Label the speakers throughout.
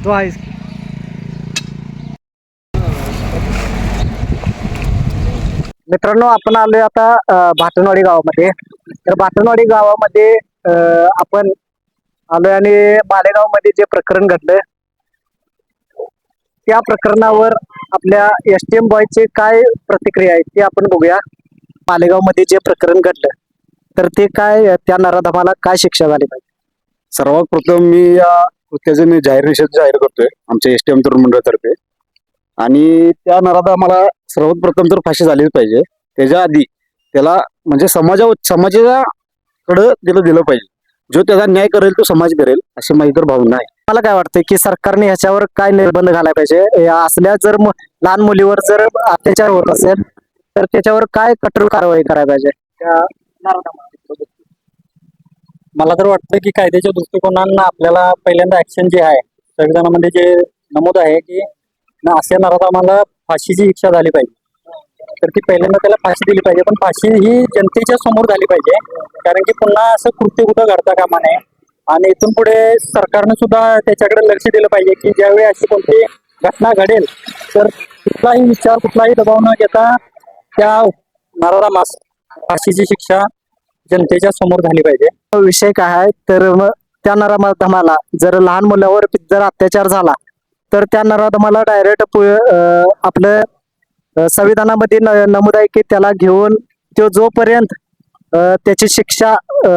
Speaker 1: तो आहेस मित्रांनो आपण आलोय आता भाटणवाडी गावामध्ये. तर भाटणवाडी गावामध्ये आपण आलोय आणि मालेगावमध्ये जे प्रकरण घडलं त्या प्रकरणावर आपल्या एस टी एम बॉयचे काय प्रतिक्रिया आहे ते आपण बघूया. मालेगावमध्ये जे प्रकरण घडलं तर ते काय त्या नराधमाला काय शिक्षा झाली पाहिजे?
Speaker 2: सर्वात प्रथम मी या कृत्याचे मी जाहीर निषेध जाहीर करतोय आमच्या एस टी एम तरुण मंडळातर्फे. आणि त्या नराधा मला सर्वात प्रथम तर फाशी झालीच पाहिजे. त्याच्या आधी त्याला म्हणजे समाजा समाजाकडं त्याला दिलं पाहिजे. जो त्याचा न्याय करेल तो समाज करेल अशी माझी तर भावना आहे.
Speaker 1: मला काय वाटतं की सरकारने ह्याच्यावर काय निर्बंध घालायला पाहिजे? असल्या जर लहान मुलीवर जर अत्याचार होत असेल तर त्याच्यावर काय कठोर कारवाई करायला पाहिजे? त्या.
Speaker 3: मला तर वाटतं की कायद्याच्या दृष्टिकोनानं आपल्याला पहिल्यांदा ऍक्शन जे आहे संविधानामध्ये जे नमूद आहे की असे नाराज आम्हाला फाशीची शिक्षा झाली पाहिजे. तर ती पहिल्यांदा त्याला फाशी दिली पाहिजे. पण फाशी ही जनतेच्या समोर झाली पाहिजे. कारण की पुन्हा असं कृत्य कुठं घडता कामा नये आणि इथून पुढे सरकारनं सुद्धा त्याच्याकडे लक्ष दिलं पाहिजे की ज्यावेळी अशी कोणती घटना घडेल तर कुठलाही विचार कुठलाही दबाव न घेता त्या नराधामास फाशीची शिक्षा जनतेच्या समोर झाली पाहिजे.
Speaker 1: विषय काय आहे? तर मग त्या नराधमाला जर लहान मुलावर जर अत्याचार झाला तर त्या नराधमाला डायरेक्ट आपलं संविधानामध्ये न- नमूद आहे की त्याला घेऊन तो जोपर्यंत त्याची शिक्षा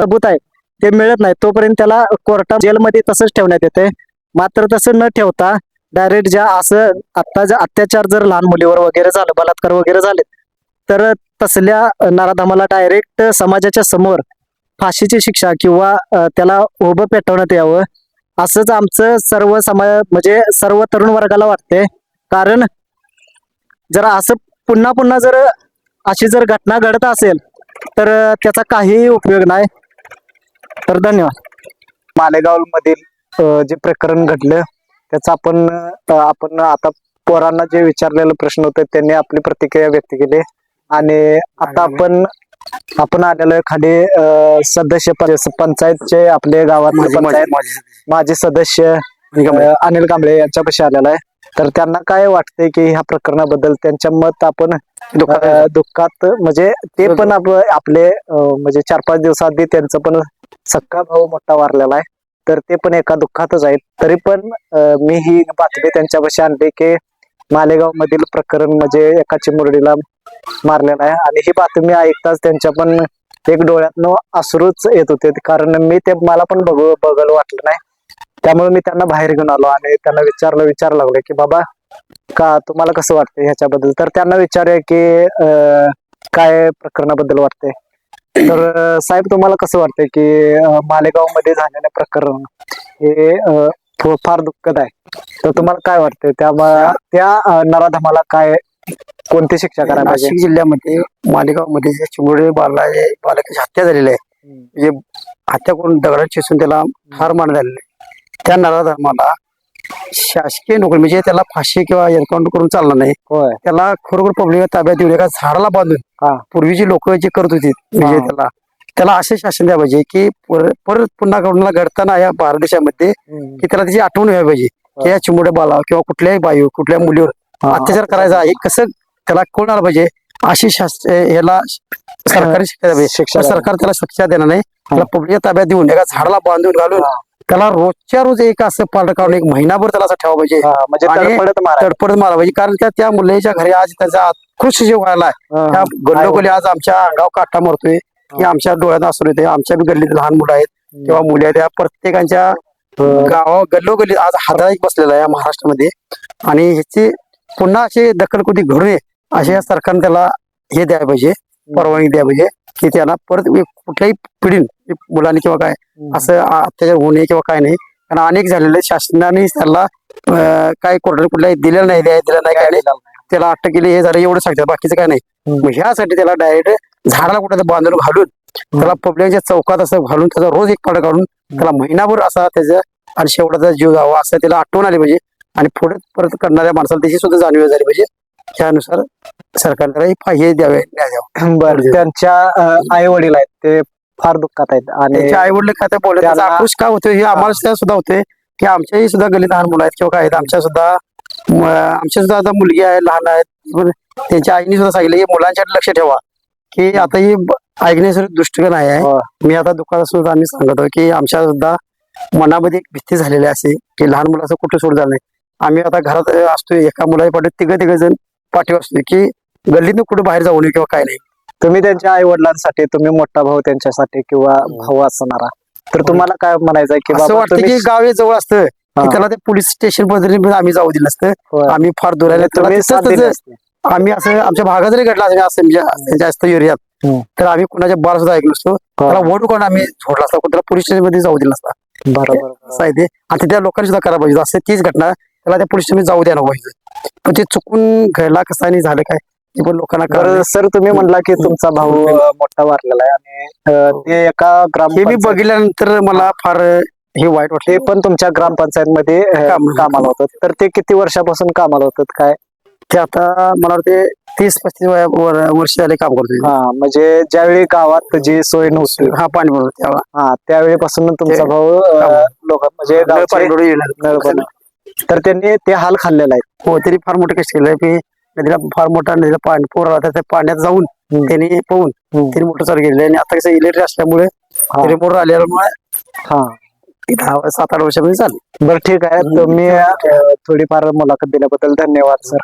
Speaker 1: भूत आहे ते मिळत नाही तोपर्यंत त्याला कोर्टात जेलमध्ये तसंच ठेवण्यात येते. मात्र तसं न ठेवता डायरेक्ट ज्या असं आता ज्या अत्याचार जर लहान मुलीवर वगैरे झालं बलात्कार वगैरे झाले तर तसल्या नराधमाला डायरेक्ट समाजाच्या समोर फाशीची शिक्षा किंवा त्याला उभं पेटवण्यात यावं असंच आमचं सर्व समाज म्हणजे सर्व तरुण वर्गाला वाटते कारण जर असं पुन्हा पुन्हा जर अशी जर घटना घडत असेल तर त्याचा काहीही उपयोग नाही. तर धन्यवाद. मालेगाव मधील जे प्रकरण घडलं त्याचा आपण आपण आता पोरांना जे विचारलेलं प्रश्न होते त्यांनी आपली प्रतिक्रिया व्यक्त केली. आणि आता आपण आपण आलेलो आहे खाली अ, सदस्य प- पंचायतचे आपले गावातले पंचायत माजी सदस्य. अ, अनिल कांबळे यांच्यापाशी आलेला आहे. तर त्यांना काय वाटतंय की ह्या प्रकरणाबद्दल त्यांच्या मत आपण अ, दुःखात म्हणजे ते पण आप- आपले अ, म्हणजे चार पाच दिवसाआधी त्यांचं पण सक्का भाऊ मोठा वारलेला आहे. तर ते पण एका दुःखातच आहेत. तरी पण अ, मी ही बातमी त्यांच्यापाशी आणली की मालेगाव मधील प्रकरण म्हणजे एका चिमुरडीला मारलेला आहे. आणि ही बातमी ऐकताच त्यांच्या पण एक डोळ्यातनं अश्रूच येत होते. कारण मी ते मला पण बघ बघायला वाटलं नाही. त्यामुळे मी त्यांना बाहेर घेऊन आलो आणि त्यांना विचारलं विचार लागले की बाबा का तुम्हाला कसं वाटतंय ह्याच्याबद्दल? तर त्यांना विचारूया की काय प्रकरणाबद्दल वाटतंय? तर साहेब तुम्हाला कसं वाटतंय की मालेगावमध्ये झालेलं प्रकरण हे फार दुःखद आहे. तर तुम्हाला काय वाटतंय? त्या त्या नराधमाला काय कोणती शिक्षा करायला पाहिजे?
Speaker 4: नाशिक जिल्ह्यामध्ये मालेगावमध्ये चिमुरडे बाला बालकाची हत्या झालेली आहे म्हणजे हत्या करून दगडात चिसून त्याला ठार मारण्यात झालेलं आहे. त्या नराधर्माला शासकीय नोकरी म्हणजे त्याला फाशी किंवा एन्काउंटर करून चालणार नाही. त्याला खरोखर पब्लिक ताब्यात देऊन एका झाडाला बांधून. पूर्वीची लोक जे करत होती म्हणजे. त्याला त्याला असे शासन द्या पाहिजे की पर- परत पुन्हा कोणाला घडताना या भारत देशामध्ये की त्याला त्याची आठवण व्हायला पाहिजे. की या चिमुड्या बाला किंवा कुठल्याही बायू कुठल्या मुलीवर. अत्याचार करायचा हे कसं त्याला कोण आलं पाहिजे? अशी शास- ह्याला सरकारी शिक्षा
Speaker 1: शिक्षा
Speaker 4: सरकार त्याला शिक्षा देणार नाही. त्याला पब्लिक ताब्यात देऊन एका झाडाला बांधून घालून. त्याला रोजच्या रोज एक असं पालट काढून एक महिनाभर त्याला असं ठेवा पाहिजे.
Speaker 1: म्हणजे
Speaker 4: तडपडत मारा पाहिजे. कारण त्या त्या मुलीच्या घरी आज त्याचा खुश जीव व्हायला आहे. त्या गल्लोगली आज आमच्या अंगावर काटा मारतोय. की आमच्या डोळ्यात असू येते आमच्या बी गल्लीत लहान मुलं आहेत. किंवा मुली आहेत. त्या प्रत्येकाच्या गावा गल्लोगल्ली आज हादरा एक बसलेला आहे या महाराष्ट्रामध्ये. आणि ह्याची पुन्हा अशी दखल घडू नये अशा या सरकारने त्याला हे द्यायला पाहिजे. परवानगी द्यायला पाहिजे की त्याला परत कुठल्याही पिढीन मुलांनी किंवा काय असं अत्याचार होऊ नये किंवा काय नाही. कारण अनेक झालेले शासनाने त्याला काय कोर्टाने कुठल्याही दिलेलं नाही द्याय दिलं नाही काय नाही. त्याला अटक केली हे झालं एवढं सांगतात. बाकीचं काय नाही. मग ह्यासाठी त्याला डायरेक्ट झाडाला कुठे बांधून घालून त्याला पब्लिकच्या चौकात असं घालून त्याचा रोज एक पाड काढून त्याला महिनाभर असा त्याचा आणि शेवटाचा जीव जावा असं त्याला आठवण आली पाहिजे. आणि पुढे परत करणाऱ्या माणसाला त्याची सुद्धा जाणीव झाली पाहिजे. त्यानुसार हे हे द्यावे
Speaker 1: बर त्यांच्या आई वडील आहेत ते फार दुःखात आहेत आणि
Speaker 4: त्याच्या आई वडील काय बोलत
Speaker 1: त्याला-
Speaker 4: आक्रोश का होतोय? हे आम्हाला सुद्धा सुद्धा होते की आमच्याही सुद्धा गल्लीत लहान मुलं आहेत किंवा काय आहेत आमच्या सुद्धा आमच्या सुद्धा आता मुलगी आहे लहान आहेत. त्यांच्या आईने सुद्धा सांगितलं की मुलांच्याकडे लक्ष ठेवा. की आता ही ऐकण्यासाठी दृष्टिकोन आहे.
Speaker 1: हो.
Speaker 4: मी आता दुकानात सुद्धा आम्ही सांगतो की आमच्या सुद्धा मनामध्ये एक भीती झालेली असे की लहान मुलाचं कुठे सोड झालं नाही. आम्ही आता घरात अ, असतोय एका मुलाच्या पाठी तिघ तिघ जण पाठीवर असतोय की गल्लीतनं कुठे बाहेर जाऊ नये किंवा काय नाही.
Speaker 1: तुम्ही त्यांच्या आई वडिलांसाठी तुम्ही मोठा भाऊ त्यांच्यासाठी किंवा भाऊ असणारा तर तुम्हाला काय म्हणायचं की
Speaker 4: असं वाटतं की गाव हे जवळ असतं
Speaker 1: हा.
Speaker 4: त्याला ते पोलीस स्टेशन पद्धतीने आम्ही जाऊ दिलं असतं. आम्ही फार दूर आहे आम्ही असं आमच्या भागात जरी घडला असेल असं म्हणजे असं जास्त एरियात
Speaker 1: हम्म.
Speaker 4: तर आम्ही कुणाच्या बार सुद्धा ऐकलो असतो त्याला वोट कोण आम्ही सोडला असता त्याला पोलीस स्टेशनमध्ये जाऊ दिला असता.
Speaker 1: बरोबर
Speaker 4: असं आहे ते. आणि त्या लोकांनी सुद्धा करायला पाहिजे. असं तीच घटना त्याला त्या पोलीस स्टेशन जाऊ द्यायला पाहिजे. पण ते चुकून घडला कसं आणि झालं काय ते पण लोकांना
Speaker 1: सर तुम्ही म्हणला की तुमचा भाऊ अं, मोठा वारलेला आहे आणि ते एका ग्राम
Speaker 4: हे मी बघितल्यानंतर मला फार हे वाईट वाटलं.
Speaker 1: पण तुमच्या ग्रामपंचायत मध्ये
Speaker 4: काम-
Speaker 1: कामाला होतात तर ते किती वर्षापासून कामाला होतात? काय?
Speaker 4: ते आता मला वाटते तीस पस्तीस वया- वर- वर्ष झाले काम करतोय
Speaker 1: हा म्हणजे ज्यावेळी गावात जी सोय नव्हती
Speaker 4: हा पाणी भरलं त्यावेळेला
Speaker 1: हा त्यावेळीपासून तुमचा
Speaker 4: ते-
Speaker 1: भाऊ. लोक म्हणजे
Speaker 4: नळ
Speaker 1: गावचे
Speaker 4: पाणी भरून येणार.
Speaker 1: नळ पाणी. तर त्यांनी ते हाल खाल्लेला आहे
Speaker 4: हो त्यांनी फार मोठं कष्ट केलं की नदीला फार मोठा नदीला पाणी पूर आला तर त्या पाण्यात जाऊन
Speaker 1: हम्म.
Speaker 4: त्यांनी पोहून
Speaker 1: हम्म.
Speaker 4: त्यांनी मोठं चालू केलेलं आणि आता कसं इलेक्ट्रिक असल्यामुळे
Speaker 1: हा.
Speaker 4: रिमोट आल्यामुळे
Speaker 1: हा
Speaker 4: दहा सात आठ वर्षामध्ये चालू
Speaker 1: बरं ठीक आहे. तुम्ही अं, थोडीफार मुलाखत दिल्याबद्दल धन्यवाद सर.